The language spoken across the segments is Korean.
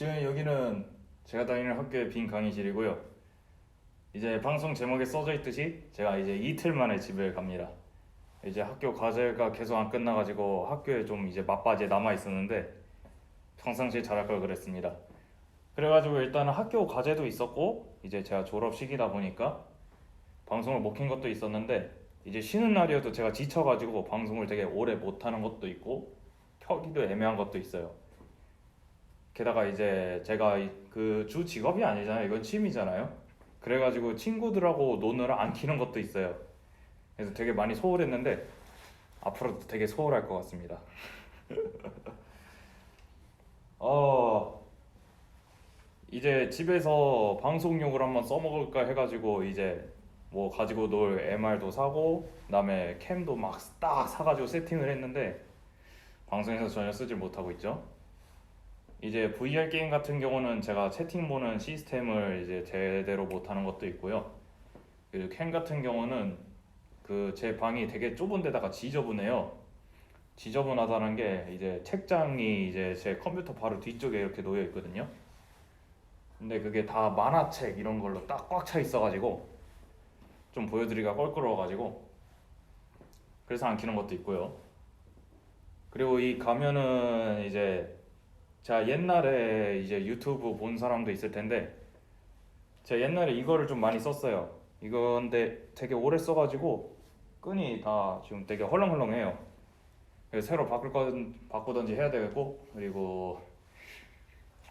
지금 여기는 제가 다니는 학교의 빈 강의실이고요. 이제 방송 제목에 써져 있듯이 제가 이제 이틀 만에 집에 갑니다. 이제 학교 과제가 계속 안 끝나가지고 학교에 좀 이제 막바지에 남아 있었는데 평상시에 잘할 걸 그랬습니다. 그래가지고 일단은 학교 과제도 있었고 이제 제가 졸업 시기다 보니까 방송을 못 킨 것도 있었는데 이제 쉬는 날이어도 제가 지쳐가지고 방송을 되게 오래 못 하는 것도 있고 켜기도 애매한 것도 있어요. 게다가 이제 제가 그 주 직업이 아니잖아요. 이건 취미잖아요. 그래가지고 친구들하고 논을 안 키는 것도 있어요. 그래서 되게 많이 소홀했는데 앞으로도 되게 소홀할 것 같습니다. 어 이제 집에서 방송용을 한번 써먹을까 해가지고 이제 뭐 가지고 놀 MR도 사고 그다음에 캠도 막 딱 사가지고 세팅을 했는데 방송에서 전혀 쓰질 못하고 있죠. 이제 VR 게임 같은 경우는 제가 채팅 보는 시스템을 이제 제대로 못하는 것도 있고요. 그리고 캠 같은 경우는 그 제 방이 되게 좁은 데다가 지저분해요. 지저분하다는 게 이제 책장이 이제 제 컴퓨터 바로 뒤쪽에 이렇게 놓여 있거든요. 근데 그게 다 만화책 이런 걸로 딱 꽉 차 있어가지고 좀 보여드리기가 껄끄러워가지고 그래서 안 키는 것도 있고요. 그리고 이 가면은 이제 제가 옛날에 이제 유튜브 본 사람도 있을 텐데 제가 옛날에 이거를 좀 많이 썼어요. 이건데 되게 오래 써가지고 끈이 다 지금 되게 헐렁헐렁해요. 새로 바꿀 건 바꾸던지 해야 되겠고 그리고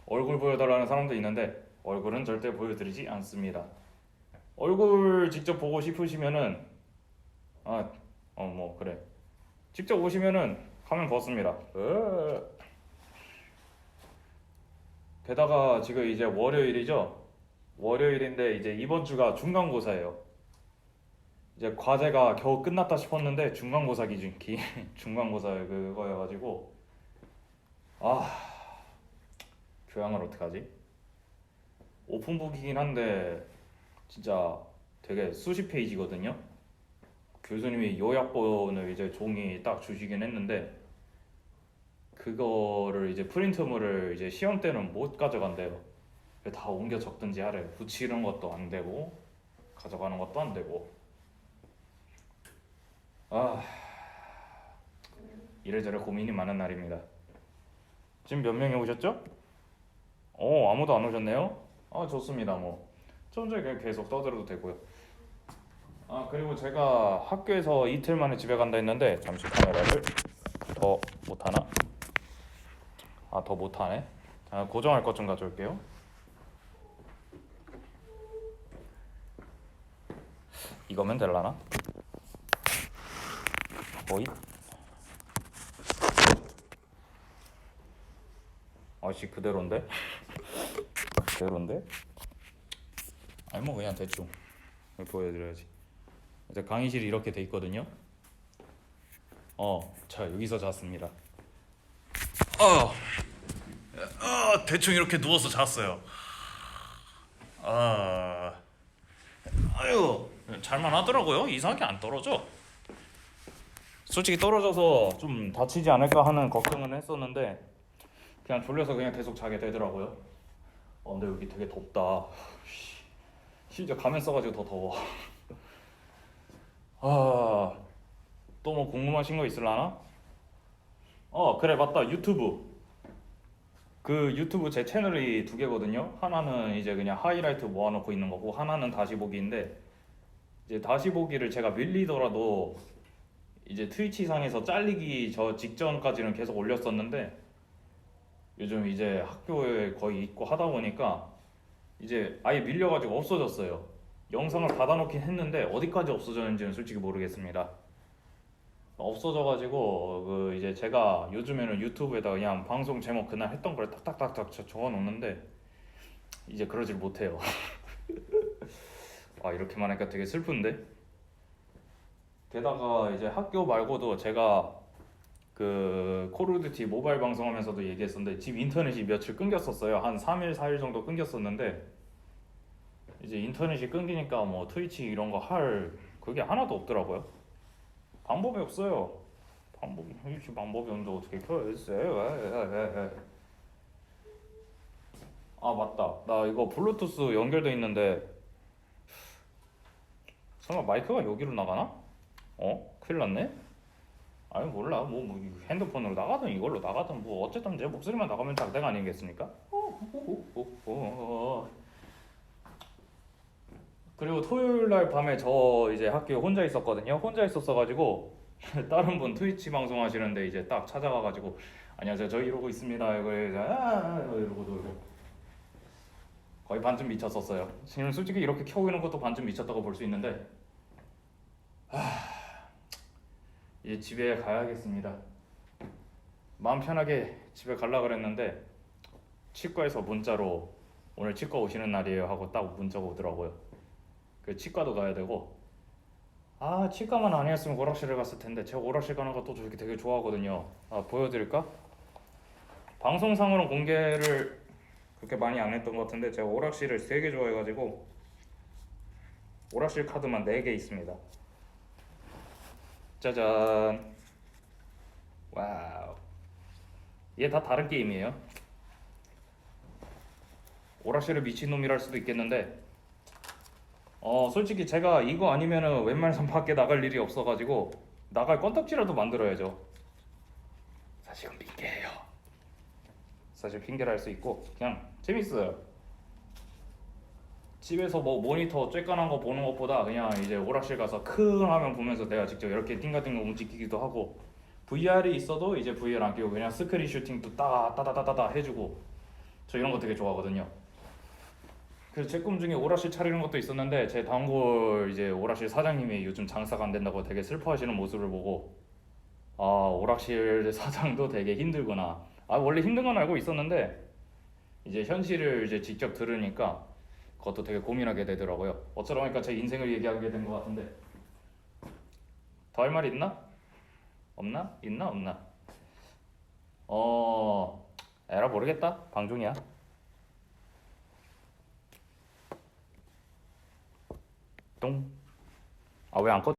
얼굴 보여달라는 사람도 있는데 얼굴은 절대 보여드리지 않습니다. 얼굴 직접 보고 싶으시면은 아 어 뭐 그래 직접 오시면은 가면 벗습니다. 으. 게다가 지금 이제 월요일이죠. 월요일인데 이제 이번 주가 중간고사예요. 이제 과제가 겨우 끝났다 싶었는데 중간고사 기준 기 중간고사 그거여가지고 아 교양을 어떡하지? 오픈북이긴 한데 진짜 되게 수십 페이지거든요. 교수님이 요약본을 이제 종이 딱 주시긴 했는데 그거를 이제 프린트물을 이제 시험 때는 못 가져간대요. 다 옮겨 적든지 하래. 붙이는 것도 안 되고 가져가는 것도 안 되고. 아 이래저래 고민이 많은 날입니다. 지금 몇 명이 오셨죠? 어 아무도 안 오셨네요. 아 좋습니다 뭐. 그냥 계속 떠들어도 되고요. 아 그리고 제가 학교에서 이틀 만에 집에 간다 했는데 잠시 카메라를 더 못하나? 아 더 못하네. 아, 고정할 것 좀 가져올게요. 이거면 될라나? 거의. 아씨 그대로인데? 그대로인데? 아니 뭐 그냥 대충 보여드려야지. 이제 강의실이 이렇게 돼 있거든요. 어, 자 여기서 잤습니다. 어, 어 대충 이렇게 누워서 잤어요. 아, 아유 잘만 하더라고요. 이상하게 안 떨어져. 솔직히 떨어져서 좀 다치지 않을까 하는 걱정은 했었는데 그냥 졸려서 그냥 계속 자게 되더라고요. 어, 근데 여기 되게 덥다. 씨, 심지어 가면 써가지고 더 더워. 아, 또 뭐 궁금하신 거 있을라나? 어, 그래 맞다 유튜브. 그 유튜브 제 채널이 두 개거든요. 하나는 이제 그냥 하이라이트 모아놓고 있는 거고 하나는 다시 보기인데 이제 다시 보기를 제가 밀리더라도 이제 트위치 상에서 잘리기 저 직전까지는 계속 올렸었는데 요즘 이제 학교에 거의 있고 하다 보니까 이제 아예 밀려가지고 없어졌어요. 영상을 받아놓긴 했는데 어디까지 없어졌는지는 솔직히 모르겠습니다. 없어져가지고 그 이제 제가 요즘에는 유튜브에다 그냥 방송 제목 그날 했던 걸 딱딱딱딱 저- 적어 놓는데 이제 그러질 못해요. 아 이렇게만 하니까 되게 슬픈데. 게다가 이제 학교 말고도 제가 그 콜오브듀티 모바일 방송하면서도 얘기했었는데 집 인터넷이 며칠 끊겼었어요. 한 3일, 4일 정도 끊겼었는데 이제 인터넷이 끊기니까 뭐 트위치 이런 거 할 그게 하나도 없더라고요. 방법이 없어요. 방법이 트위치 방법이 없는데 어떻게 켜야지? 아 맞다. 나 이거 블루투스 연결돼 있는데 설마 마이크가 여기로 나가나? 어? 큰일 났네. 아니 몰라. 뭐, 뭐 핸드폰으로 나가든 이걸로 나가든 뭐 어쨌든 제 목소리만 나가면 장땡 아니겠습니까? 어, 어, 어, 어, 어. 그리고 토요일 날 밤에 저 이제 학교에 혼자 있었거든요. 혼자 있었어 가지고 다른 분 트위치 방송 하시는데 이제 딱 찾아가 가지고 안녕하세요. 저 이러고 있습니다. 이거 이제 아 이러고 놀고 거의 반쯤 미쳤었어요. 지금 솔직히 이렇게 켜고 있는 것도 반쯤 미쳤다고 볼 수 있는데 하... 이제 집에 가야겠습니다. 마음 편하게 집에 갈라 그랬는데 치과에서 문자로 오늘 치과 오시는 날이에요 하고 딱 문자가 오더라고요. 그 치과도 가야 되고 아 치과만 아니었으면 오락실을 갔을 텐데 제가 오락실 가는 것도 저렇게 되게 좋아하거든요. 아 보여드릴까? 방송상으로 공개를 그렇게 많이 안 했던 것 같은데 제가 오락실을 되게 좋아해가지고 오락실 카드만 4개 있습니다. 짜잔. 와우. 이게 다 다른 게임이에요. 오락실을 미친놈이랄 수도 있겠는데 어 솔직히 제가 이거 아니면은 웬만해선 밖에 나갈 일이 없어가지고 나갈 건덕지라도 만들어야죠. 사실은 핑계예요. 사실 핑계를 할 수 있고 그냥 재밌어요. 집에서 뭐 모니터 쬐깐한 거 보는 것보다 그냥 이제 오락실 가서 큰 화면 보면서 내가 직접 이렇게 띵가띵가 움직이기도 하고 VR이 있어도 이제 VR 안 끼고 그냥 스크린 슈팅도 따 따다다다다 해주고 저 이런 거 되게 좋아하거든요. 그래서 제 꿈 중에 오락실 차리는 것도 있었는데 제 단골 이제 오락실 사장님이 요즘 장사가 안 된다고 되게 슬퍼하시는 모습을 보고 아 오락실 사장도 되게 힘들구나. 아 원래 힘든 건 알고 있었는데 이제 현실을 이제 직접 들으니까 그것도 되게 고민하게 되더라고요. 어쩌다 보니까 제 인생을 얘기하게 된 것 같은데 더 할 말 있나? 없나? 있나 없나? 어 에라 모르겠다. 방종이야. 똥. 아 왜안 꺼?